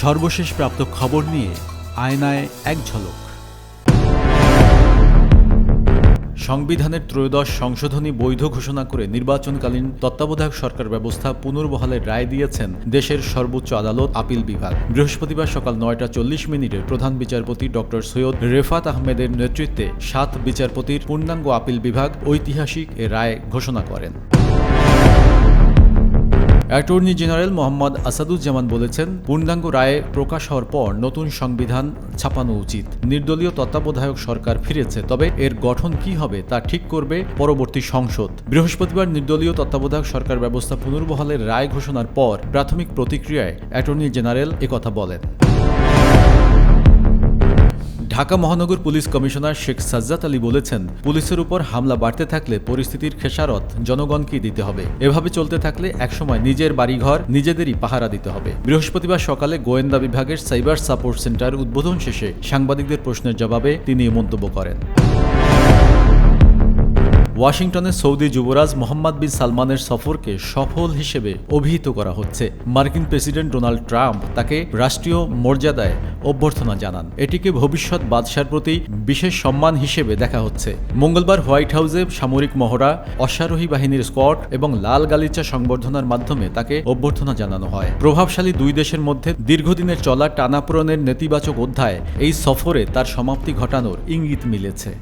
সর্বশেষ প্রাপ্ত খবর নিয়ে আয়নায় এক ঝলক। সংবিধানের ত্রয়োদশ সংশোধনী বৈধ ঘোষণা করে নির্বাচনকালীন তত্ত্বাবধায়ক সরকার ব্যবস্থা পুনর্বহালের রায় দিয়েছেন দেশের সর্বোচ্চ আদালত আপিল বিভাগ। বৃহস্পতিবার সকাল নয়টা চল্লিশ মিনিটে প্রধান বিচারপতি ডক্টর সৈয়দ রেফাত আহমেদের নেতৃত্বে সাত বিচারপতির পূর্ণাঙ্গ আপিল বিভাগ ঐতিহাসিক এ রায় ঘোষণা করেন। অ্যাটর্নি জেনারেল মোহাম্মদ আসাদুজ্জামান বলেছেন, পূর্ণাঙ্গ রায় প্রকাশ হওয়ার পর নতুন সংবিধান ছাপানো উচিত। নির্দলীয় তত্ত্বাবধায়ক সরকার ফিরেছে, তবে এর গঠন কি হবে তা ঠিক করবে পরবর্তী সংসদ। বৃহস্পতিবার নির্দলীয় তত্ত্বাবধায়ক সরকার ব্যবস্থা পুনর্বহালের রায় ঘোষণার পর প্রাথমিক প্রতিক্রিয়ায় অ্যাটর্নি জেনারেল একথা বলেন। ঢাকা মহানগর পুলিশ কমিশনার শেখ সাজ্জাদ আলী বলেছেন, পুলিশের উপর হামলা বাড়তে থাকলে পরিস্থিতির খেসারত জনগণকেই দিতে হবে। এভাবে চলতে থাকলে একসময় নিজের বাড়িঘর নিজেদেরই পাহারা দিতে হবে। বৃহস্পতিবার সকালে গোয়েন্দা বিভাগের সাইবার সাপোর্ট সেন্টার উদ্বোধন শেষে সাংবাদিকদের প্রশ্নের জবাবে তিনি মন্তব্য করেন। ওয়াশিংটনে সৌদি যুবরাজ মোহাম্মদ বিন সালমানের সফরকে সফল হিসেবে অভিহিত করা হচ্ছে। মার্কিন প্রেসিডেন্ট ডোনাল্ড ট্রাম্প তাকে রাষ্ট্রীয় মর্যাদায় অভ্যর্থনা জানান। এটিকে ভবিষ্যৎ বাদশার প্রতি বিশেষ সম্মান হিসেবে দেখা হচ্ছে। মঙ্গলবার হোয়াইট হাউসে সামরিক মহড়া, অশ্বারোহী বাহিনীর স্কট এবং লাল গালিচা সংবর্ধনার মাধ্যমে তাকে অভ্যর্থনা জানানো হয়। প্রভাবশালী দুই দেশের মধ্যে দীর্ঘদিনের চলা টানাপোড়নের নেতিবাচক অধ্যায় এই সফরে তার সমাপ্তি ঘটানোর ইঙ্গিত মিলেছে।